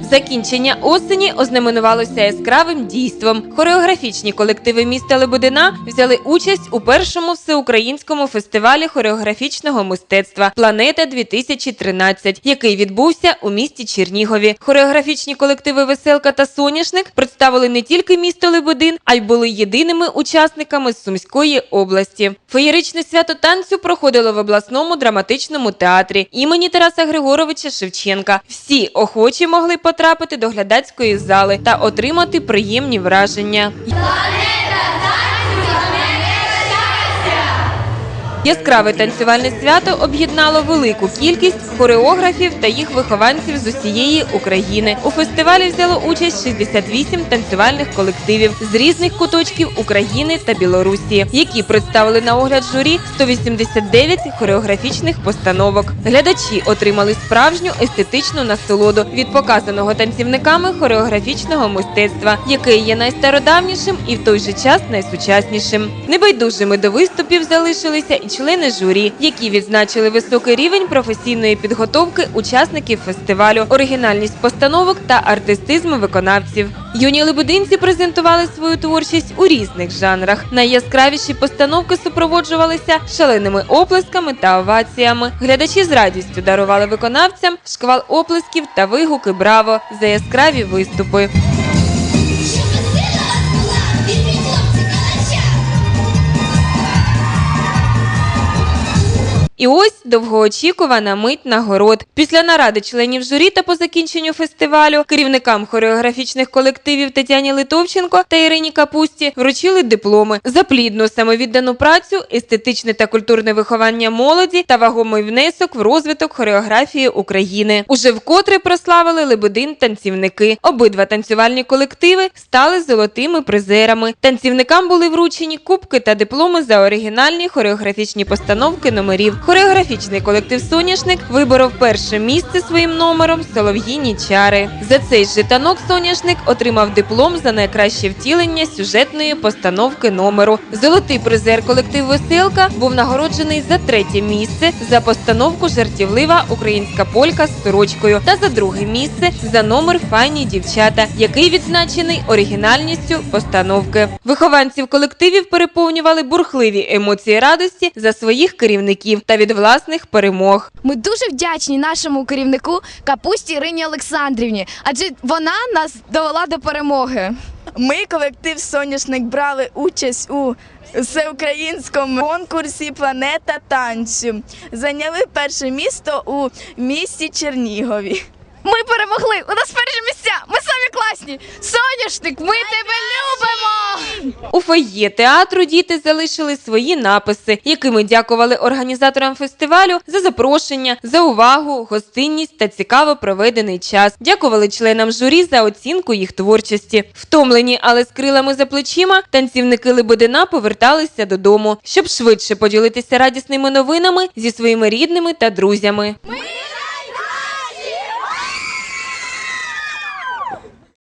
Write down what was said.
Закінчення осені ознаменувалося яскравим дійством. Хореографічні колективи міста Лебедина взяли участь у першому всеукраїнському фестивалі хореографічного мистецтва Планета 2013 який відбувся у місті Чернігові. Хореографічні колективи Веселка та Соняшник представили не тільки місто Лебедин, а й були єдиними учасниками з Сумської області. Феєричне свято танцю проходило в обласному драматичному театрі імені Тараса Григоровича Шевченка. Всі охочі могли потрапити до глядацької зали та отримати приємні враження. Яскраве танцювальне свято об'єднало велику кількість хореографів та їх вихованців з усієї України. У фестивалі взяло участь 68 танцювальних колективів з різних куточків України та Білорусі, які представили на огляд журі 189 хореографічних постановок. Глядачі отримали справжню естетичну насолоду від показаного танцівниками хореографічного мистецтва, яке є найстародавнішим і в той же час найсучаснішим. Небайдужими до виступів залишилися і члени журі, які відзначили високий рівень професійної підготовки учасників фестивалю, оригінальність постановок та артистизм виконавців. Юні лебединці презентували свою творчість у різних жанрах. Найяскравіші постановки супроводжувалися шаленими оплесками та оваціями. Глядачі з радістю дарували виконавцям шквал оплесків та вигуки Браво за яскраві виступи. І ось довгоочікувана мить нагород. Після наради членів журі та по закінченню фестивалю керівникам хореографічних колективів Тетяні Литовченко та Ірині Капусті вручили дипломи за плідну самовіддану працю, естетичне та культурне виховання молоді та вагомий внесок в розвиток хореографії України. Уже вкотре прославили Лебедин танцівники. Обидва танцювальні колективи стали золотими призерами. Танцівникам були вручені кубки та дипломи за оригінальні хореографічні постановки номерів. Хореографічний колектив Соняшник виборов перше місце своїм номером Солов'їні чари. За цей же танок Соняшник отримав диплом за найкраще втілення сюжетної постановки номеру. Золотий призер колектив Веселка був нагороджений за третє місце за постановку жартівлива українська полька з сорочкою та за друге місце за номер Файні дівчата, який відзначений оригінальністю постановки. Вихованців колективів переповнювали бурхливі емоції радості за своїх керівників та від власних перемог. Ми дуже вдячні нашому керівнику Капусті Ірині Олександрівні, адже вона нас довела до перемоги. Ми, колектив Соняшник, брали участь у всеукраїнському конкурсі Планета танцю. Зайняли перше місто у місті Чернігові. Ми перемогли! У нас перші місця! Ми самі класні! Соняшник, ми тебе любимо! У фойє театру діти залишили свої написи, якими дякували організаторам фестивалю за запрошення, за увагу, гостинність та цікаво проведений час. Дякували членам журі за оцінку їх творчості. Втомлені, але з крилами за плечима, танцівники Лебедина поверталися додому, щоб швидше поділитися радісними новинами зі своїми рідними та друзями. Ми